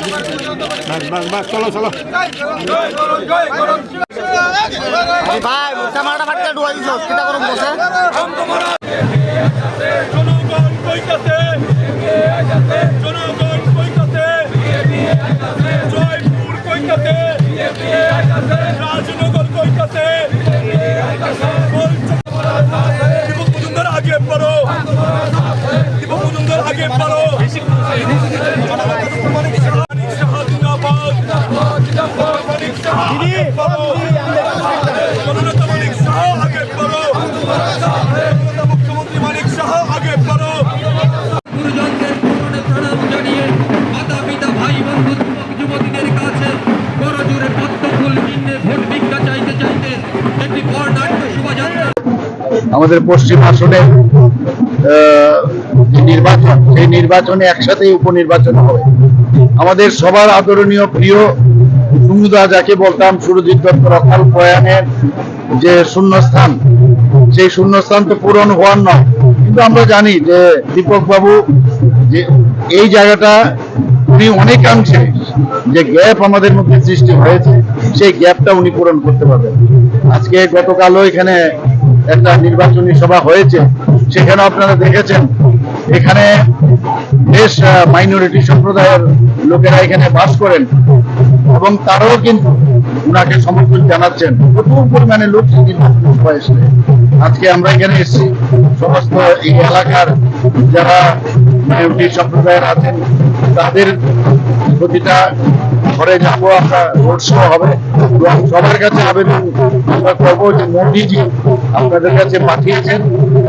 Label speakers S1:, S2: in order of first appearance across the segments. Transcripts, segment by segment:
S1: বাস বাস বাস চলো চলো
S2: ভাই ক্যামেরাটা ফাটতে ডুয়াই দিছ কিটা করব বসে
S3: জনগণ কইতাছে জনগণ কইতাছে জয়পুর কইতাছে রাজনগর কইতাছে দীপক মজুমদার আগে পড়ো দীপক মজুমদার আগে পড়ো
S4: আমাদের পশ্চিম আসনে নির্বাচন, সেই নির্বাচনে একসাথেই উপনির্বাচন হবে। আমাদের সবার আদরণীয় প্রিয় সুমুদা যাকে বলতাম সুরজিৎ দত্ত রক্ষাল প্রয়াণের যে শূন্যস্থান, সেই শূন্যস্থান তো পূরণ হওয়ার নয়। কিন্তু আমরা জানি যে দীপক বাবু যে এই জায়গাটা উনি অনেকাংশে যে গ্যাপ আমাদের মধ্যে সৃষ্টি হয়েছে, সেই গ্যাপটা উনি পূরণ করতে পারবেন। আজকে গতকালও এখানে একটা নির্বাচনী সভা হয়েছে সেখানে আপনারা দেখেছেন, এখানে বেশ মাইনরিটি সম্প্রদায়ের লোকেরা এখানে বাস করেন এবং তারাও কিন্তু উনাকে সমর্থন জানাচ্ছেন। প্রচুর পরিমাণে লোক এসে আজকে আমরা এখানে এসেছি। সমস্ত এই এলাকার যারা মাইনরিটি সম্প্রদায়ের আছেন, তাদের প্রতিটা ঘরে যাব, আমরা রোড শো হবে। এবং সবার কাছে আবেদন আমরা করব যে মোদিজি আপনাদের কাছে পাঠিয়েছেন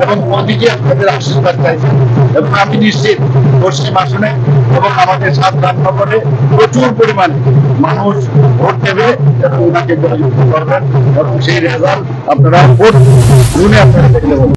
S4: এবং মোদিজি আপনাদের আশীর্বাদ চাইছেন। এবং আমি নিশ্চিত পশ্চিম আসনে এবং আমাদের সাত রান্নাঘরে প্রচুর পরিমাণে মানুষ ভোট দেবে এবং ওনাকে জয়যুক্ত করবেন এবং সেই রেজাল্ট আপনারা ভোট গুনে আপনারা দেখতে